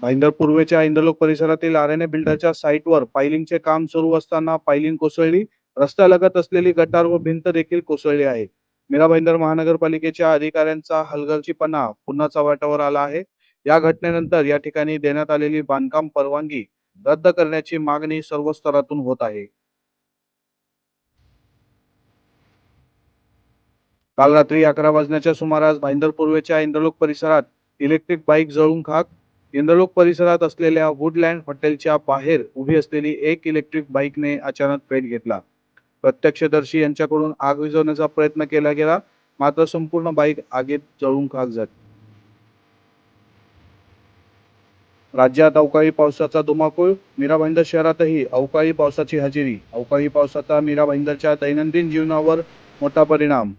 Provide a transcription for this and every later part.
भाईंदर पूर्वेच्या इंद्रलोक परिसरातील आर्यने बिल्डरच्या साईटवर पायलिंगचे काम सुरू असताना पायलिंग कोसळली. रस्त्यालगत असलेली गटार व भिंत देखील कोसळली आहे. मीरा भाईंदर महानगरपालिकेच्या अधिकाऱ्यांचा हलगर्जीपणा पुन्हा चव्हाट्यावर आला आहे. या घटनेनंतर या ठिकाणी देण्यात आलेली बांधकाम परवानगी रद्द करण्याची मागणी सर्व स्तरातून होत आहे. काल रात्री अकरा वाजण्याच्या सुमारास भाईंदर पूर्वेच्या इंद्रलोक परिसरात इलेक्ट्रिक बाईक जळून खाक इंद्रलोक परिसरात असलेल्या वुडलँड हॉटेलच्या बाहेर उभी असलेली एक इलेक्ट्रिक बाईकने अचानक पेट घेतला. प्रत्यक्षदर्शी यांच्याकडून आग विझवण्याचा प्रयत्न केला गेला मात्र संपूर्ण बाईक आगीत जळून खाक झाली. राज्यात अवकाळी पावसाचा धुमाकूळ मीरा भाईंदर शहरातही अवकाळी पावसाची हजेरी अवकाळी पावसाचा मीरा भाईंदरच्या दैनंदिन जीवनावर मोठा परिणाम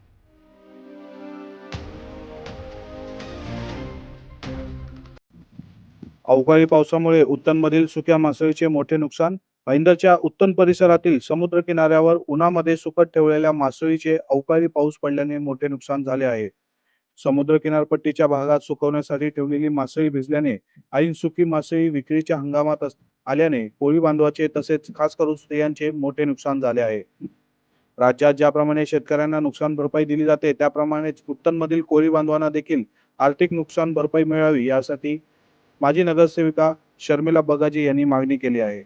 अवकाळी पावसामुळे उत्तनमधील सुक्या मासळीचे मोठे नुकसान भाईंदरच्या उत्तन परिसरातील समुद्र किनाऱ्यावर उन्हामध्ये सुकत ठेवलेल्या मासळीचे अवकाळी पाऊस पडल्याने मोठे नुकसान झाले आहे. समुद्र किनारपट्टीच्या भागात सुकवण्यासाठी ठेवलेली मासळी भिजल्याने ऐन सुकी मासळी विक्रीच्या हंगामात आल्याने कोळी बांधवाचे तसेच खास करून स्त्रियांचे मोठे नुकसान झाले आहे. राज्यात ज्याप्रमाणे शेतकऱ्यांना नुकसान भरपाई दिली जाते त्याप्रमाणेच उत्तनमधील कोळी बांधवांना देखील आर्थिक नुकसान भरपाई मिळावी यासाठी माजी नगरसेविका शर्मिला बगाजे यांनी मागणी केली आहे.